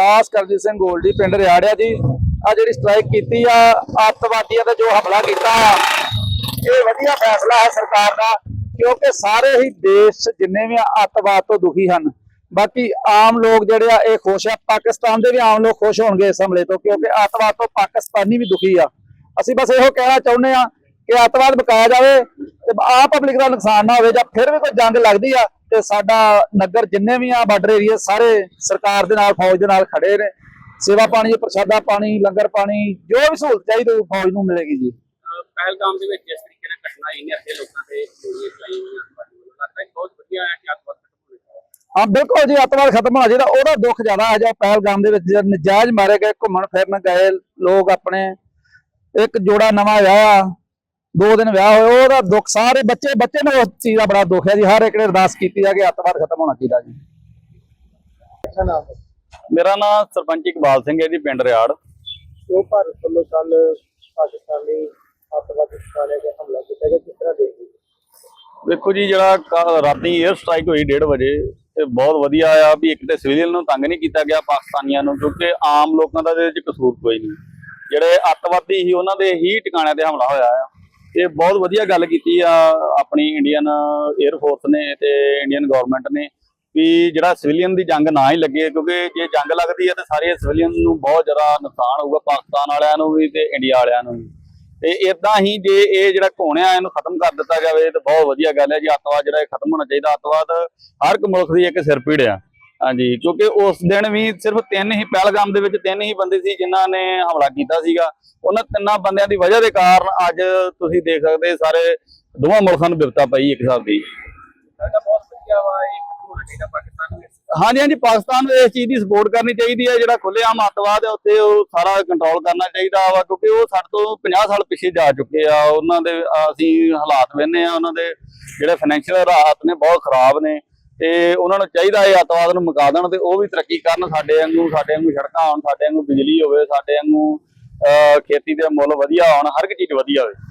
ਸਰਦਾਰ ਕਰਜੀਤ ਸਿੰਘ ਗੋਲਡੀ, ਪਿੰਡ ਰਿਆੜਿਆ ਜੀ। ਆ ਜਿਹੜੀ ਸਟ੍ਰਾਈਕ ਕੀਤੀ ਆ, ਅੱਤਵਾਦੀਆਂ ਤੇ ਜੋ ਹਮਲਾ ਕੀਤਾ ਇਹ ਵਧੀਆ ਫੈਸਲਾ ਹੈ ਸਰਕਾਰ ਦਾ, ਕਿਉਂਕਿ ਸਾਰੇ ਹੀ ਦੇਸ਼ ਜਿੰਨੇ ਵੀ ਅੱਤਵਾਦ ਤੋਂ ਦੁਖੀ ਹਨ, ਬਾਕੀ ਆਮ ਲੋਕ ਜਿਹੜੇ ਆ, ਇਹ ਖੁਸ਼ ਆ। ਪਾਕਿਸਤਾਨ ਦੇ ਵੀ ਆਮ ਲੋਕ ਖੁਸ਼ ਹੋਣਗੇ ਇਸ ਹਮਲੇ ਤੋਂ, ਕਿਉਂਕਿ ਅੱਤਵਾਦ ਤੋਂ ਪਾਕਿਸਤਾਨੀ ਵੀ ਦੁਖੀ ਆ। ਅਸੀਂ ਬਸ ਇਹੋ ਕਹਿਣਾ ਚਾਹੁੰਦੇ ਆ ਕਿ ਅੱਤਵਾਦ ਬਕਾਇਆ ਜਾਵੇ ਤੇ ਆ ਪਬਲਿਕ ਦਾ ਨੁਕਸਾਨ ਨਾ ਹੋਵੇ ਜਾਂ ਫਿਰ ਵੀ ਕੋਈ ਜੰਗ ਲੱਗਦੀ ਆ ਤੇ ਸਾਡਾ ਨਗਰ ਜਿੰਨੇ ਵੀ ਆ ਬਾਰਡਰ ਏਰੀਆ ਸਾਰੇ ਸਰਕਾਰ ਦੇ ਨਾਲ ਫੌਜ ਦੇ ਨਾਲ ਖੜੇ ਨੇ। ਸੇਵਾ ਪਾਣੀ ਪ੍ਰਸ਼ਾਦਾ ਪਾਣੀ ਲੰਗਰ ਪਾਣੀ ਜੋ ਵੀ ਸਹੂਲਤ ਚਾਹੀਦੀ ਉਹ ਫੌਜ ਨੂੰ ਮਿਲੇਗੀ ਜੀ। ਪਹਿਲਗਾਮ ਦੇ ਵਿੱਚ ਜਿਸ ਤਰੀਕੇ ਨਾਲ ਘਟਨਾ ਇੰਨੇ ਅੱਧੇ ਲੋਕਾਂ ਤੇ ਗੋਲੀਆਂ ਚਲਾਈਆਂ ਲੱਗਦਾ ਹੈ ਬਹੁਤ ਵਧੀਆ ਹੈ ਕਿ ਹਾਂ ਬਿਲਕੁਲ ਜੀ ਅੱਤਵਾਦ ਖਤਮ ਹੋਣਾ ਚਾਹੀਦਾ ਉਹਦਾ ਦੁੱਖ ਜ਼ਿਆਦਾ ਹੈ ਜਾਂ ਪਹਿਲਗਾਮ ਦੇ ਵਿੱਚ ਜਦ ਨਜਾਇਜ਼ ਮਾਰੇ ਗਏ ਘੁੰਮਣ ਫਿਰਨ ਗਏ ਲੋਕ ਆਪਣੇ। ਇੱਕ ਜੋੜਾ ਨਵਾਂ ਵਿਆਹਿਆ ਦੋ ਦਿਨ ਵਿਆਹ ਹੋਏ ਉਹਦਾ ਦੁੱਖ ਸਾਰੇ ਬੱਚੇ ਬੱਚੇ ਨੂੰ ਉਸ ਚੀਜ਼ ਦਾ ਬੜਾ ਦੁੱਖ ਹੈ ਜੀ ਹਰ ਇੱਕ ਨੇ ਅਰਦਾਸ ਕੀਤੀ ਹੈ ਕਿ ਅੱਤਵਾਦ ਖਤਮ ਹੋਣਾ ਚਾਹੀਦਾ ਜੀ। ਮੇਰਾ ਨਾਮ ਸਰਪੰਚ ਇਕਬਾਲ ਸਿੰਘ ਹੈ ਜੀ ਪਿੰਡ ਰਿਆੜ। ਜੋ ਭਾਰਤ ਵੱਲੋਂ ਕੱਲ ਪਾਕਿਸਤਾਨੀ ਅੱਤਵਾਦੀ ਠਿਕਾਣੇ ਤੇ ਹਮਲਾ ਕੀਤਾ ਗਿਆ ਕਿਸ ਤਰ੍ਹਾਂ ਦੇਖਦੇ? ਵੇਖੋ ਜੀ ਜਿਹੜਾ ਰਾਤੀ 에ਅਰ ਸਟ੍ਰਾਈਕ ਹੋਈ 1:30 ਵਜੇ ਤੇ ਬਹੁਤ ਵਧੀਆ ਆ ਵੀ ਇੱਕ ਤੇ ਸਿਵਲੀਅਨ ਨੂੰ ਤੰਗ ਨਹੀਂ ਕੀਤਾ ਗਿਆ ਪਾਕਿਸਤਾਨੀਆਂ ਨੂੰ ਕਿਉਂਕਿ ਆਮ ਲੋਕਾਂ ਦਾ ਇਹਦੇ ਵਿੱਚ ਕਸੂਰ ਕੋਈ ਨਹੀਂ। ਜਿਹੜੇ ਅੱਤਵਾਦੀ ਸੀ ਉਹਨਾਂ ਦੇ ਹੀ ਟਿਕਾਣਿਆਂ ਤੇ ਹਮਲਾ ਹੋਇਆ ਆ। ਇਹ ਬਹੁਤ ਵਧੀਆ ਗੱਲ ਕੀਤੀ ਆ, ਆਪਣੀ ਇੰਡੀਅਨ 에ਅਰ ਫੋਰਸ ਨੇ ਤੇ ਇੰਡੀਅਨ ਗਵਰਨਮੈਂਟ ਨੇ ਵੀ ਜਿਹੜਾ ਸਿਵਲੀਅਨ ਦੀ ਜੰਗ ਨਾ ਹੀ ਲੱਗੇ, ਕਿਉਂਕਿ ਜੇ ਜੰਗ ਲੱਗਦੀ ਹੈ ਤੇ ਸਾਰੇ ਸਿਵਲੀਅਨ ਨੂੰ ਬਹੁਤ ਜ਼ਿਆਦਾ ਨੁਕਸਾਨ ਹੋਊਗਾ ਪਾਕਿਸਤਾਨ ਵਾਲਿਆਂ ਨੂੰ ਵੀ ਤੇ ਇੰਡੀਆ ਵਾਲਿਆਂ ਨੂੰ ਵੀ। ਤੇ ਇਦਾਂ ਹੀ ਜੇ ਇਹ ਜਿਹੜਾ ਘੋਣਿਆ ਇਹਨੂੰ ਖਤਮ ਕਰ ਦਿੱਤਾ ਜਾਵੇ ਤੇ ਬਹੁਤ ਵਧੀਆ ਗੱਲ ਹੈ ਜੀ, ਅੱਤਵਾਦ ਜਿਹੜਾ ਇਹ ਖਤਮ ਹੋਣਾ ਚਾਹੀਦਾ, ਅੱਤਵਾਦ ਹਰ ਇੱਕ ਮੁਲਕ ਦੀ ਇੱਕ ਸਿਰ ਪੀੜ ਆ। ਹਾਂਜੀ, ਕਿਉਂਕਿ ਉਸ ਦਿਨ ਵੀ ਸਿਰਫ ਤਿੰਨ ਹੀ ਪਹਿਲਗਾਮ ਦੇ ਵਿੱਚ ਤਿੰਨ ਹੀ ਬੰਦੇ ਸੀ ਜਿਨ੍ਹਾਂ ਨੇ ਹਮਲਾ ਕੀਤਾ ਸੀਗਾ। ਉਹਨਾਂ ਤਿੰਨਾਂ ਬੰਦਿਆਂ ਦੀ ਵਜ੍ਹਾ ਦੇ ਕਾਰਨ ਅੱਜ ਤੁਸੀਂ ਦੇਖ ਸਕਦੇ ਸਾਰੇ ਦੋਵਾਂ ਮੁਲਕਾਂ ਨੂੰ ਬਿਪਤਾ ਪਈ ਇੱਕ ਹਿਸਾਬ ਦੀ। ਸਾਡਾ ਬਹੁਤ ਵਧੀਆ ਵਾ ਇਹ ਹੋਣਾ ਚਾਹੀਦਾ ਪਾਕਿਸਤਾਨ ਵਿੱਚ ਹਾਂਜੀ ਹਾਂਜੀ, ਪਾਕਿਸਤਾਨ ਨੂੰ ਇਸ ਚੀਜ਼ ਦੀ ਸਪੋਰਟ ਕਰਨੀ ਚਾਹੀਦੀ ਹੈ। ਜਿਹੜਾ ਖੁੱਲ੍ਹੇਆਮ ਅੱਤਵਾਦ ਹੈ ਉੱਤੇ ਉਹ ਸਾਰਾ ਕੰਟਰੋਲ ਕਰਨਾ ਚਾਹੀਦਾ ਵਾ, ਕਿਉਂਕਿ ਉਹ ਸਾਡੇ ਤੋਂ 50 ਸਾਲ ਪਿੱਛੇ ਜਾ ਚੁੱਕੇ ਆ। ਉਹਨਾਂ ਦੇ, ਅਸੀਂ ਹਾਲਾਤ ਵੇਖਦੇ ਆ ਉਹਨਾਂ ਦੇ ਜਿਹੜੇ ਫਾਈਨੈਂਸ਼ੀਅਲ ਹਾਲਾਤ ਨੇ, ਬਹੁਤ ਖਰਾਬ ਨੇ। ਤੇ ਉਹਨਾਂ ਨੂੰ ਚਾਹੀਦਾ ਹੈ ਅੱਤਵਾਦ ਨੂੰ ਮੁਕਾ ਦੇਣ ਤੇ ਉਹ ਵੀ ਤਰੱਕੀ ਕਰਨ, ਸਾਡੇ ਵਾਂਗੂ ਸਾਡੇ ਵਾਂਗੂ ਸੜਕਾਂ ਹੋਣ, ਸਾਡੇ ਵਾਂਗੂ ਬਿਜਲੀ ਹੋਵੇ, ਸਾਡੇ ਵਾਂਗੂ, ਅਹ ਖੇਤੀ ਦੇ ਮੁੱਲ ਵਧੀਆ ਹੋਣ, ਹਰ ਇੱਕ ਚੀਜ਼ ਵਧੀਆ ਹੋਵੇ।